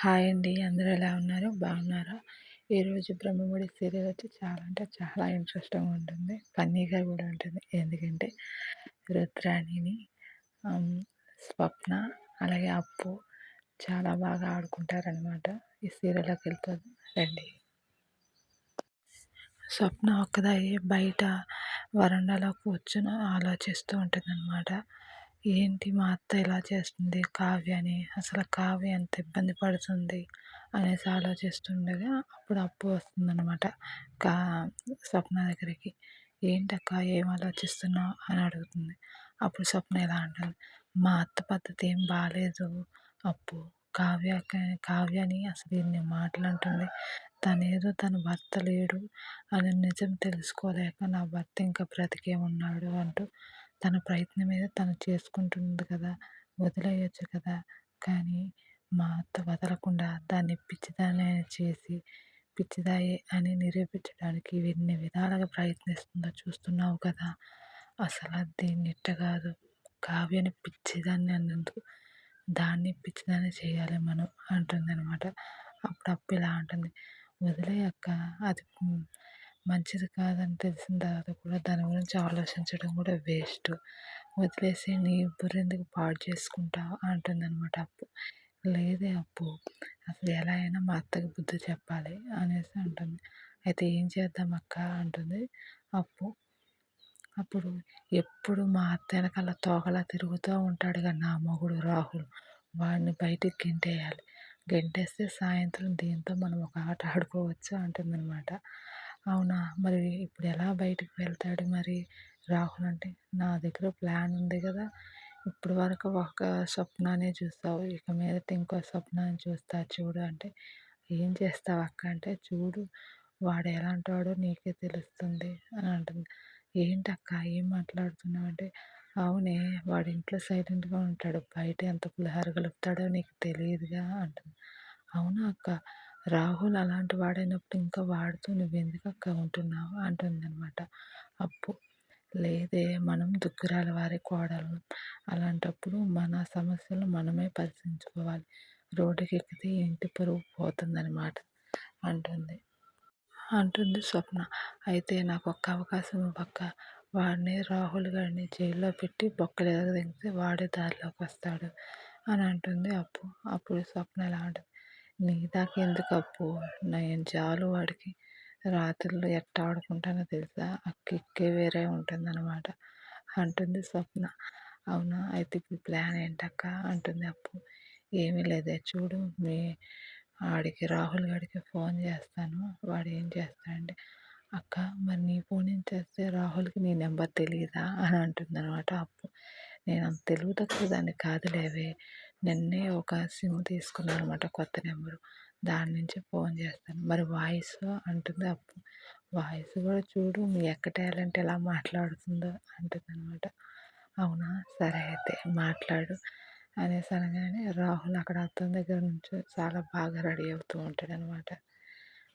Hi అండి. అందరూ ఎలా ఉన్నారు? బాగున్నారా? ఈరోజు బ్రహ్మముడి సీరియల్ వచ్చి చాలా అంటే చాలా ఇంట్రెస్టింగ్ ఉంటుంది. ఫన్నీగా కూడా ఉంటుంది. ఎందుకంటే రుద్రాణిని స్వప్న అలాగే అప్పు చాలా బాగా ఆడుకుంటారనమాట ఈ సీరియల్లోకి వెళ్తుంది రండి. స్వప్న ఒక్కదాయి బయట వరండాలో కూర్చుని ఆలోచిస్తూ ఉంటుందన్నమాట. ఏంటి మా అత్త ఇలా చేస్తుంది కావ్యని అసలు కావ్య ఎంత ఇబ్బంది పడుతుంది అనేసి ఆలోచిస్తుండగా అప్పుడు అప్పు వస్తుందన్నమాట కా స్వప్న దగ్గరికి. ఏంటక్క ఏం ఆలోచిస్తున్నావు అని అడుగుతుంది. అప్పుడు స్వప్న ఎలా అంటుంది. మా అత్త పద్ధతి ఏం బాగాలేదు అప్పు. కావ్య కావ్యని అసలు ఇన్ని మాటలు అంటుంది. తనేదో తన భర్త లేడు అని నిజం తెలుసుకోలేక నా భర్త ఇంకా బ్రతికే ఉన్నాడు అంటూ తన ప్రయత్నం మీద తను చేసుకుంటుంది కదా వదిలేయచ్చు కదా. కానీ మా అత్త వదలకుండా దాన్ని పిచ్చిదాన్ని చేసి పిచ్చిదాయే అని నిరూపించడానికి ఎన్ని విధాలుగా ప్రయత్నిస్తుందో చూస్తున్నావు కదా. అసలు దీన్ని ఇట్ట కాదు. కావ్యని పిచ్చిదాన్ని అన్నందుకు దాన్ని పిచ్చిదాన్ని చేయాలి మనం అంటుంది అనమాట అప్పుడు అప్పు ఇలా అంటుంది వదిలేయక్క అది మంచిది కాదని తెలిసిన తర్వాత కూడా దాని గురించి ఆలోచించడం కూడా వేస్ట్. వదిలేసి నీ బుర్రెందుకు పాడు చేసుకుంటావు అంటుందన్నమాట అప్పు. లేదే అప్పు. అసలు ఎలా అయినా మా అత్తకి బుద్ధి చెప్పాలి అనేసి అంటుంది. అయితే ఏం చేద్దాం అక్క అంటుంది. అప్పు. అప్పుడు ఎప్పుడు మా అత్త వెనకాల తోకలా తిరుగుతూ ఉంటాడు కదా నా మొగుడు రాహుల్. వాడిని బయటికి గెంటేయాలి. గెంటేస్తే సాయంత్రం దీంతో మనం ఒక ఆట ఆడుకోవచ్చు అంటుందన్నమాట. అవునా? మరి ఇప్పుడు ఎలా బయటికి వెళ్తాడు మరి రాహుల్ అంటే? నా దగ్గర ప్లాన్ ఉంది కదా. ఇప్పుడు వరకు ఒక స్వప్నానే చూస్తావు. ఇక మీదట ఇంకో స్వప్నాన్ని చూస్తా చూడు అంటే ఏం చేస్తావు అక్క అంటే చూడు. వాడు ఎలాంటి వాడో నీకే తెలుస్తుంది అని అంటుంది. ఏంటక్క ఏం మాట్లాడుతున్నావు అంటే అవునే వాడి ఇంట్లో సైలెంట్గా ఉంటాడు. బయట ఎంత పులిహార కలుపుతాడో నీకు తెలియదుగా అంటుంది. అవునా అక్క? రాహుల్ అలాంటి వాడైనప్పుడు ఇంకా వాడుతూ నువ్వెందుకు అక్క ఉంటున్నావు? అంటుందన్నమాట. అప్పు. లేదే మనం దుగ్గురాల వారి కోడలు. అలాంటప్పుడు మన సమస్యలు మనమే పరిశీలించుకోవాలి. రోడ్డుకి ఎక్కితే ఇంటి పరువు పోతుందన్నమాట అంటుంది. అంటుంది స్వప్న. అయితే నాకు ఒక్క అవకాశం పక్క వాడిని రాహుల్ గారిని జైల్లో పెట్టి బొక్కలు ఎదగదిగితే వాడే దారిలోకి వస్తాడు అని అంటుంది అప్పు. అప్పుడు స్వప్న ఎలా ఉంటుంది నీ ఎందుకు అప్పు నేను చాలు వాడికి రాత్రులు ఎట్ట ఆడుకుంటానో తెలుసా? ఆ కిక్కే వేరే ఉంటుందన్నమాట. అంటుంది స్వప్న. అవునా? అయితే ఇప్పుడు ప్లాన్ ఏంటక్క? అంటుంది అప్పు. ఏమీ లేదే చూడు. మీ ఆడికి రాహుల్ గారికి ఫోన్ చేస్తాను. వాడు ఏం చేస్తాడంటే అక్క మరి నీ ఫోన్ ఏం చేస్తే రాహుల్కి నీ నెంబర్ తెలియదా అని అంటుంది అనమాట అప్పు. నేను అంత తెలివి తక్కువ దాన్ని కాదులేవే. నిన్నే ఒక సిమ్ తీసుకున్నాను అనమాట కొత్త నెంబరు. దాని నుంచి ఫోన్ చేస్తాను. మరి వాయిస్ అంటుంది అప్పు. వాయిస్ కూడా చూడు మీ ఎక్క టాలెంట్ ఎలా మాట్లాడుతుందో అంటుంది అనమాట అవునా? సరే అయితే మాట్లాడు అనేసి అనగానే రాహుల్ అక్కడ అతని దగ్గర నుంచి చాలా బాగా రెడీ అవుతూ ఉంటాడు అనమాట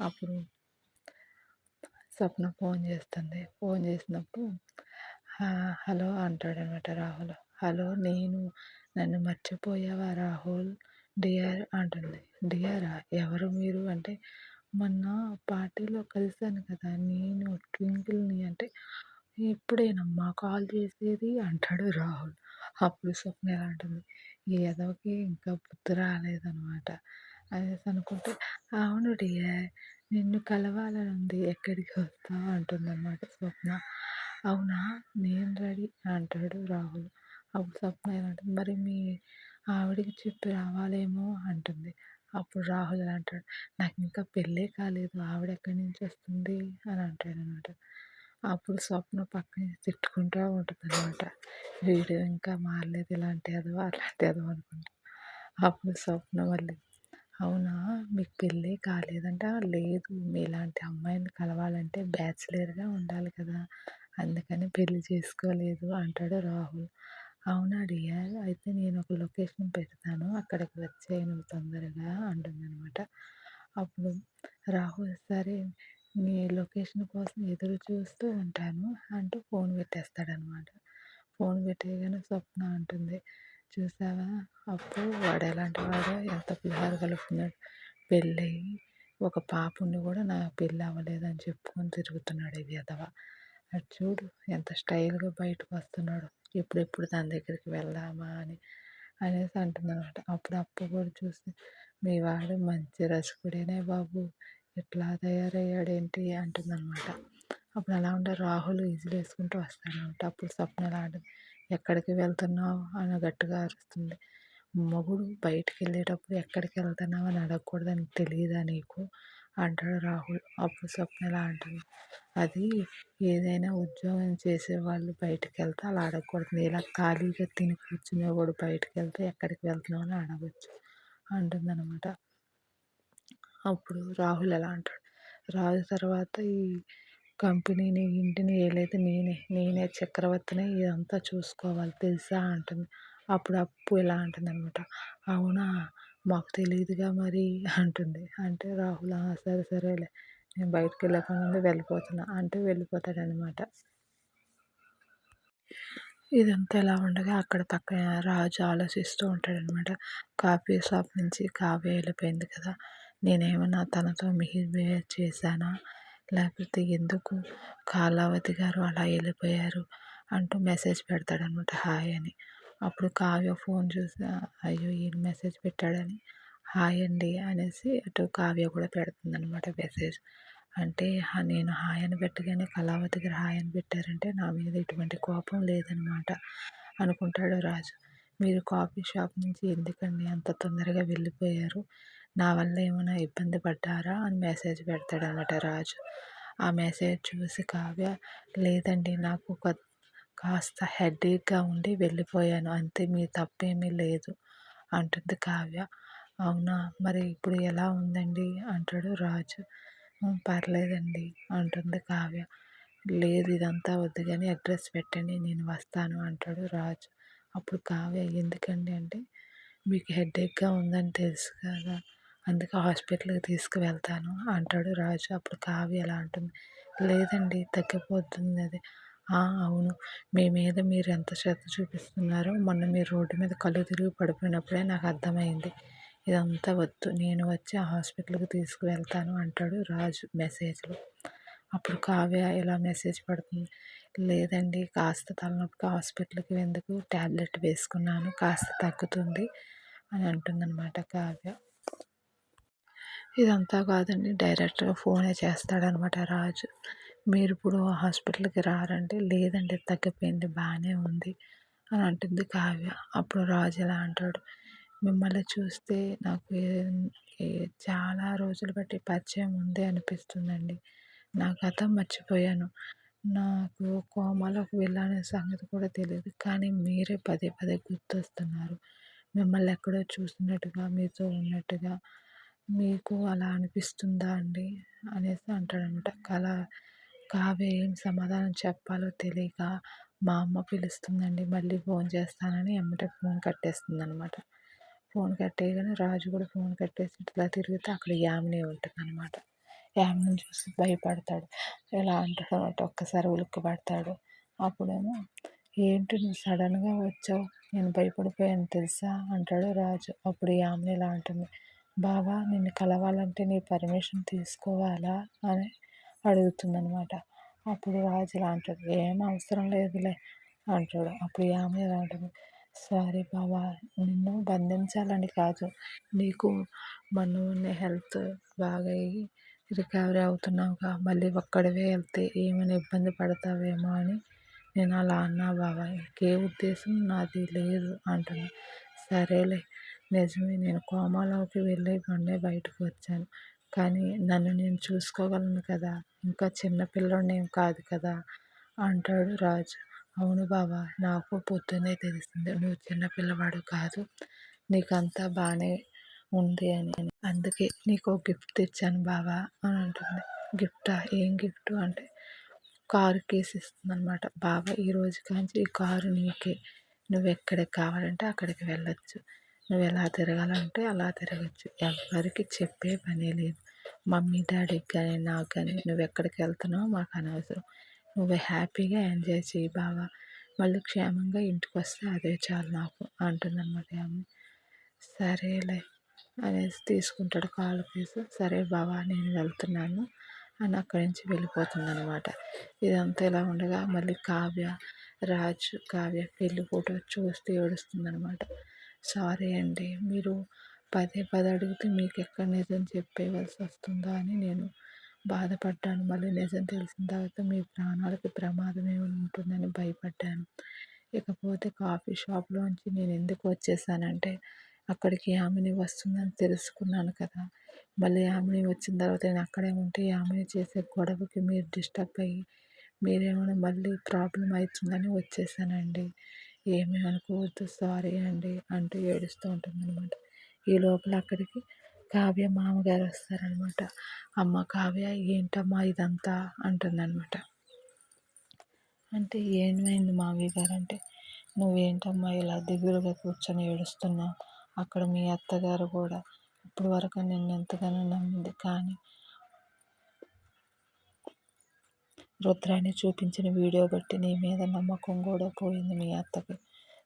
అప్పుడు స్వప్న ఫోన్ చేస్తుంది. ఫోన్ చేసినప్పుడు హలో అంటాడనమాట రాహుల్. హలో నేను నన్ను మర్చిపోయావా రాహుల్? డియర్ అంటుంది. డియరా ఎవరు మీరు? అంటే మొన్న పార్టీలో కలిసాను కదా నేను ట్వింకిల్ని అంటే ఎప్పుడేనమ్మా కాల్ చేసేది అంటాడు రాహుల్. అప్పుడు స్వప్న ఎలా ఉంటుంది ఈ ఎదవకి ఇంకా బుద్ధి రాలేదనమాట అనేసి అనుకుంటే అవును డియర్ నిన్ను కలవాలని ఉంది ఎక్కడికి వస్తావు అంటుందన్నమాట స్వప్న. అవునా నేను రెడీ అంటాడు రాహుల్. అప్పుడు స్వప్న ఏమంటుంది మరి మీ ఆవిడకి చెప్పి రావాలేమో అంటుంది. అప్పుడు రాహుల్ అంటాడు. నాకు ఇంకా పెళ్ళే కాలేదు. ఆవిడ ఎక్కడి నుంచి వస్తుంది? అని అంటాడు అనమాట. అప్పుడు స్వప్న పక్కన తిట్టుకుంటూ ఉంటుంది అనమాట. వీడు ఇంకా మారలేదు. ఇలాంటి ఎదవ అలాంటి ఎదవ అనుకుంటా. అప్పుడు స్వప్న మళ్ళీ అవునా? మీకు పెళ్ళే కాలేదంట? లేదు. మీలాంటి అమ్మాయిని కలవాలంటే బ్యాచిలర్గా ఉండాలి కదా. అందుకని పెళ్ళి చేసుకోలేదు. అంటాడు రాహుల్. అవునా డియర్ అయితే నేను ఒక లొకేషన్ పెడతాను. అక్కడికి వచ్చేయి నువ్వు తొందరగా అంటుందన్నమాట. అప్పుడు రాహుల్ సరే నీ లొకేషన్ కోసం ఎదురు చూస్తూ ఉంటాను అంటూ ఫోన్ పెట్టేస్తాడనమాట ఫోన్ పెట్టేయగానే స్వప్న అంటుంది. చూసావా? అప్పుడు వాడు ఎలాంటి వాడో ఎంత పిల్లలు కలుపుతున్నాడు. పెళ్ళయి ఒక పాప ఉండి కూడా నా పెళ్ళి అవ్వలేదని చెప్పుకొని తిరుగుతున్నాడు ఇది ఎదవ అది చూడు ఎంత స్టైల్గా బయటకు వస్తున్నాడు. ఎప్పుడెప్పుడు తన దగ్గరికి వెళ్దామా అని అనేసి అంటుందన్నమాట. అప్పుడు అప్పు కూడా చూసి మీ వాడు మంచి రసికుడేనే బాబు. ఇట్లా తయారయ్యాడేంటి? అంటుందన్నమాట. అప్పుడు అలా ఉంటే రాహుల్ ఈజీలు వేసుకుంటూ వస్తాడనమాట అప్పుడు స్వప్న ఆడు ఎక్కడికి వెళ్తున్నావు? అని గట్టిగా అరుస్తుంది. మొగుడు బయటికి వెళ్ళేటప్పుడు ఎక్కడికి వెళ్తున్నావు? అని అడగకూడదని తెలియదా నీకు? అంటాడు రాహుల్. అప్పుడు స్వప్న ఇలా అంటుంది? అది ఏదైనా ఉద్యోగం చేసే వాళ్ళు బయటికి వెళ్తే అలా అడగకూడదు. ఇలా ఖాళీగా తిని కూర్చునేవాడు బయటకు వెళ్తే ఎక్కడికి వెళ్తున్నావు అని అడగచ్చు అంటుందన్నమాట. అప్పుడు రాహుల్ ఎలా అంటాడు? రాజు తర్వాత ఈ కంపెనీని ఇంటిని ఏలైతే నేనే నేనే చక్రవర్తిని ఇదంతా చూసుకోవాలి తెలుసా అంటుంది. అప్పుడు అప్పు ఎలా అంటుంది అనమాట అవునా? మాకు తెలియదుగా మరి అంటుంది. అంటే రాహుల్ సరే సరేలే నేను బయటకు వెళ్ళకముందు వెళ్ళిపోతున్నా. అంటే వెళ్ళిపోతాడనమాట ఇదంతా ఎలా ఉండగా అక్కడ పక్కన రాజు ఆలోచిస్తూ ఉంటాడనమాట కాఫీ షాప్ నుంచి కావ్య వెళ్ళిపోయింది కదా నేనేమన్నా తనతో మిహిబిహేవ్ చేశానా? లేకపోతే ఎందుకు కాలావతి గారు అలా వెళ్ళిపోయారు? అంటూ మెసేజ్ పెడతాడనమాట హాయ్ అని. అప్పుడు కావ్య ఫోన్ చూసి అయ్యో ఈయన మెసేజ్ పెట్టాడని హాయ్ అండి అనేసి అటు కావ్య కూడా పెడుతుంది అనమాట మెసేజ్. అంటే నేను హాయ్ అని పెట్టగానే కళావతి గారు హాయ్ అని పెట్టారంటే నా మీద ఎటువంటి కోపం లేదనమాట అనుకుంటాడు రాజు. మీరు కాఫీ షాప్ నుంచి ఎందుకండి అంత తొందరగా వెళ్ళిపోయారు? నా వల్ల ఏమైనా ఇబ్బంది పడ్డారా? అని మెసేజ్ పెడతాడనమాట రాజు. ఆ మెసేజ్ చూసి కావ్య లేదండి నాకు ఒక కాస్త హెడేక్గా ఉండి వెళ్ళిపోయాను. అంతే మీ తప్పేమీ లేదు అంటుంది కావ్య. అవునా? మరి ఇప్పుడు ఎలా ఉందండి? అంటాడు రాజు. పర్లేదండి అంటుంది కావ్య. లేదు ఇదంతా వద్దు కానీ అడ్రస్ పెట్టండి నేను వస్తాను అంటాడు రాజు. అప్పుడు కావ్య ఎందుకండి అంటే మీకు హెడేక్గా ఉందని తెలుసు కదా అందుకే హాస్పిటల్కి తీసుకువెళ్తాను అంటాడు రాజు. అప్పుడు కావ్య ఎలా అంటుంది లేదండి తగ్గిపోతుంది అది. అవును. మీ మీద మీరు ఎంత శ్రద్ధ చూపిస్తున్నారో మొన్న మీరు రోడ్డు మీద కళ్ళు తిరిగి పడిపోయినప్పుడే నాకు అర్థమైంది. ఇదంతా వద్దు. నేను వచ్చి ఆ హాస్పిటల్కి తీసుకువెళ్తాను అంటాడు రాజు మెసేజ్లో. అప్పుడు కావ్య ఇలా మెసేజ్ పడుతుంది. లేదండి కాస్త తలనొప్పికి హాస్పిటల్కి ఎందుకు ట్యాబ్లెట్ వేసుకున్నాను కాస్త తగ్గుతుంది అని అంటుందన్నమాట కావ్య. ఇదంతా కాదండి డైరెక్ట్గా ఫోనే చేస్తాడనమాట రాజు. మీరు ఇప్పుడు హాస్పిటల్కి రారంటే లేదండి తగ్గిపోయింది బాగానే ఉంది అని అంటుంది కావ్య. అప్పుడు రాజు ఇలా అంటాడు మిమ్మల్ని చూస్తే నాకు చాలా రోజులు బట్టి పరిచయం ఉంది అనిపిస్తుందండి. నా గతం మర్చిపోయాను. నాకు కోమాలోకి వెళ్ళాలనే సంగతి కూడా తెలియదు కానీ మీరే పదే పదే గుర్తొస్తున్నారు. మిమ్మల్ని ఎక్కడో చూసినట్టుగా మీతో ఉన్నట్టుగా మీకు అలా అనిపిస్తుందా అండి? అనేసి అంటాడనమాట. కళ కావ్య ఏం సమాధానం చెప్పాలో తెలియక మా అమ్మ పిలుస్తుందండి మళ్ళీ ఫోన్ చేస్తానని ఎమ్మటే ఫోన్ కట్టేస్తుంది అనమాట ఫోన్ కట్టేయగానే రాజు కూడా ఫోన్ కట్టేసి ఇట్లా తిరిగితే అక్కడ యామిని ఉంటుంది అనమాట యామిని చూసి భయపడతాడు. ఎలా అంటాడు అనమాట ఒక్కసారి ఉలిక్కి పడతాడు అప్పుడేమో ఏంటి నువ్వు సడన్గా వచ్చావు? నేను భయపడిపోయాను తెలుసా? అంటాడు రాజు. అప్పుడు యామిని ఇలా అంటుంది బాబా నిన్ను కలవాలంటే నీ పర్మిషన్ తీసుకోవాలా? అని అడుగుతుందనమాట అప్పుడు రాజు ఇలా అంటాడు ఏం అవసరం లేదులే అంటాడు. అప్పుడు ఆమె ఇలా అంటుంది సారీ బాబా నిన్ను బంధించాలని కాదు. నీకు మనోని హెల్త్ బాగా రికవరీ అవుతున్నావుగా. మళ్ళీ ఒక్కడివే వెళ్తే ఏమైనా ఇబ్బంది పడతావేమో అని నేను అలా అన్నా బాబా ఇంకే ఉద్దేశం నాది లేదు అంటున్నా సరేలే నిజమే నేను కోమాలోకి వెళ్ళి మొన్నే బయటకు వచ్చాను. కానీ నన్ను నేను చూసుకోగలను కదా. ఇంకా చిన్న పిల్లోడినేం కాదు కదా అంటాడు రాజు. అవును బాబా నాకు పొద్దున్నే తెలిసింది. నువ్వు చిన్న పిల్లవాడు కాదు. నీకంతా బాగానే ఉంది అని. అందుకే నీకు గిఫ్ట్ తెచ్చాను బాబా అని అంటుంది. గిఫ్టా? ఏం గిఫ్ట్? అంటే కారు కేసు ఇస్తుంది అనమాట బాబా ఈ రోజు కాంచి ఈ కారు నీకే. నువ్వు ఎక్కడికి కావాలంటే అక్కడికి వెళ్ళొచ్చు. నువ్వు ఎలా తిరగాలంటే అలా తిరగచ్చు. ఎవ్వరికి చెప్పే పనే లేదు. మమ్మీ డాడీకి కానీ నాకు కానీ నువ్వు ఎక్కడికి వెళ్తున్నావో మాకు అనవసరం. నువ్వు హ్యాపీగా ఎంజాయ్ చేయి బావా. మళ్ళీ క్షేమంగా ఇంటికి వస్తే అదే చాలు నాకు అంటుందన్నమాట యామిని సరేలే అనేసి తీసుకుంటాడు కాలు పీసు సరే బావా నేను వెళ్తున్నాను అని అక్కడి నుంచి వెళ్ళిపోతుందనమాట ఇదంతా ఇలా ఉండగా మళ్ళీ కావ్య రాజు కావ్య పెళ్ళి ఫోటో చూస్తూ ఏడుస్తుందనమాట సారీ అండి. మీరు పదే పదే అడిగితే మీకు ఎక్కడ నిజం చెప్పేవలసి వస్తుందా అని నేను బాధపడ్డాను. మళ్ళీ నిజం తెలిసిన తర్వాత మీ ప్రాణాలకు ప్రమాదం ఏమైనా ఉంటుందని భయపడ్డాను. ఇకపోతే కాఫీ షాప్లోంచి నేను ఎందుకు వచ్చేసానంటే అక్కడికి యామిని వస్తుందని తెలుసుకున్నాను కదా. మళ్ళీ యామిని వచ్చిన తర్వాత నేను అక్కడే ఉంటే యామిని చేసే గొడవకి మీరు డిస్టర్బ్ అయ్యి మీరేమైనా మళ్ళీ ప్రాబ్లం అవుతుందని వచ్చేసానండి. ఏమీ అనుకోవద్దు సారీ అండి అంటూ ఏడుస్తూ ఉంటుందన్నమాట. ఈ లోపల అక్కడికి కావ్య మామగారు వస్తారనమాట అమ్మ కావ్య ఏంటమ్మా ఇదంతా? అంటుందన్నమాట. అంటే ఏమైంది మామయ్య గారు? అంటే నువ్వేంటమ్మా ఇలా దిగులుగా కూర్చొని ఏడుస్తున్నావు? అక్కడ మీ అత్తగారు కూడా ఇప్పుడు వరకు నిన్ను ఎంతగానో నమ్మింది. కానీ రుద్రాన్ని చూపించిన వీడియో బట్టి నీ మీద నమ్మకం కూడా పోయింది మీ అత్తకి.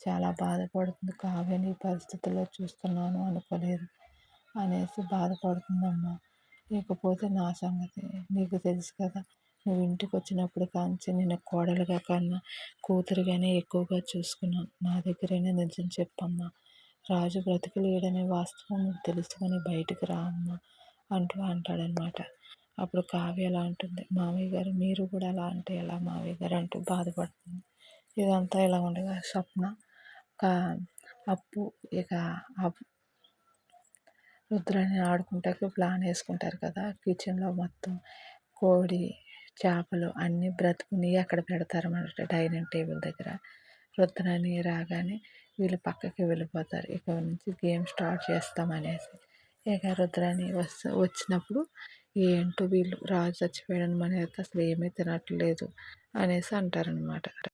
చాలా బాధపడుతుంది. కావ్య నీ పరిస్థితుల్లో చూస్తున్నాను అనుకోలేదు అనేసి బాధపడుతుందమ్మా. లేకపోతే నా సంగతి నీకు తెలుసు కదా. నువ్వు ఇంటికి వచ్చినప్పుడు కాంచి నేను కోడలుగా కన్నా కూతురుగానే ఎక్కువగా చూసుకున్నాను నా దగ్గరైనా నిజం చెప్పమ్మా. రాజు బ్రతికి లేడనే వాస్తవం. నువ్వు తెలుసుకొని బయటకు రా అమ్మా అంటూ అంటాడనమాట అప్పుడు కావ్య ఎలా అంటుంది మామయ్య గారు మీరు కూడా అలా అంటే ఎలా మామయ్య గారు? అంటూ బాధపడుతుంది. ఇదంతా ఇలా ఉండగా స్వప్న అప్పు ఇక రుద్రాన్ని ఆడుకుంటాకి ప్లాన్ వేసుకుంటారు కదా. కిచెన్లో మొత్తం కోడి చేపలు అన్నీ బ్రతుకుని అక్కడ పెడతారన్నమాట డైనింగ్ టేబుల్ దగ్గర. రుద్రాన్ని రాగానే వీళ్ళు పక్కకి వెళ్ళిపోతారు. ఇక నుంచి గేమ్ స్టార్ట్ చేస్తామనేసి. ఇక రుద్రాన్ని వస్తు వచ్చినప్పుడు ఏంటో వీళ్ళు రాజు చచ్చిపోయాడని మన అసలు ఏమీ తినట్లేదు అనేసి అంటారనమాట